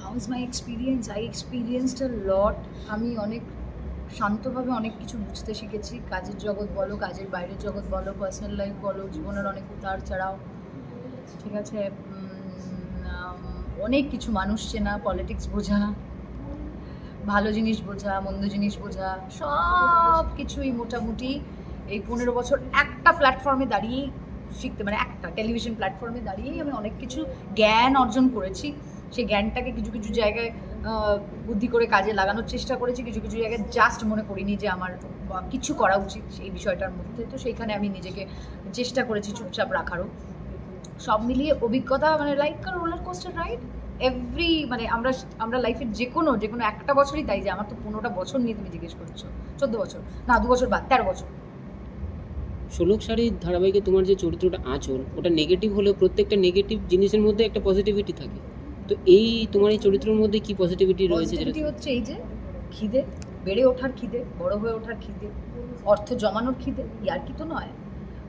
How is my experience I experienced a lot আমি অনেক শান্তভাবে অনেক কিছু বুঝতে শিখেছি। কাজের জগৎ বলো, কাজের বাইরের জগৎ বলো পার্সোনাল লাইফ বলো, জীবনের অনেক উতার চড়াও। ঠিক আছে? অনেক কিছু মানুষ চেনা পলিটিক্স বোঝা, ভালো জিনিস বোঝা, মন্দ জিনিস বোঝা, সব কিছুই মোটামুটি এই পনেরো বছর একটা প্ল্যাটফর্মে দাঁড়িয়েই শিখতে মানে একটা টেলিভিশন প্ল্যাটফর্মে দাঁড়িয়েই আমি অনেক কিছু জ্ঞান অর্জন করেছি। সেই জ্ঞানটাকে কিছু কিছু জায়গায় বুদ্ধি করে কাজে লাগানোর চেষ্টা করেছি, কিছু কিছু জায়গায় জাস্ট মনে করিনি যে আমার কিছু করা উচিত সেই বিষয়টার মধ্যে। তো সেইখানে আমি নিজেকে চেষ্টা করেছি চুপচাপ রাখারও। সব মিলিয়ে অভিজ্ঞতা মানে like roller coaster ride every মানে আমরা আমরা লাইফের যে কোনো যে কোনো একটা বছরই তাই যে আমার তো পনেরোটা বছর নিয়ে তুমি জিজ্ঞেস করছ, চোদ্দ বছর, না দু বছর বাদ, তেরো বছর। ষোলক শাড়ির ধারাবাহিকে তোমার যে চরিত্রটা আঁচল ওটা নেগেটিভ হলেও প্রত্যেকটা নেগেটিভ জিনিসের মধ্যে একটা পজিটিভিটি থাকে। তো এই তোমার এই চরিত্রের মধ্যে কি পজিটিভিটি রয়েছে পজিটিভিটি হচ্ছে এই যে খিদে, বেড়ে ওঠার খিদে, বড় হয়ে ওঠার খিদে, অর্থ জমানোর খিদে, ইয়ার্কি তো নয়।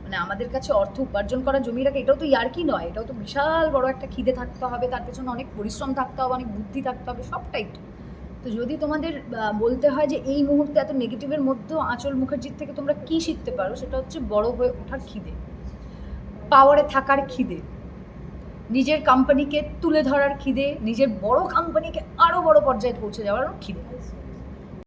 মানে আমাদের কাছে অর্থ উপার্জন করা জমি রাখা, এটাও তো ইয়ার্কি নয়, এটাও তো বিশাল বড় একটা খিদে থাকতে হবে, তার পেছনে অনেক পরিশ্রম থাকতে হবে, অনেক বুদ্ধি থাকতে হবে, সবটাই তো। তো যদি তোমাদের বলতে হয় যে এই মুহূর্তে এত নেগেটিভের মধ্যেও আঁচল মুখার্জির থেকে তোমরা কি শিখতে পারো, সেটা হচ্ছে বড় হয়ে ওঠার খিদে পাওয়ারে থাকার খিদে। নিজের কোম্পানিকে তুলে ধরার খিদে নিজের বড় কোম্পানিকে আরও বড় পর্যায়ে পৌঁছে যাওয়ার খিদে।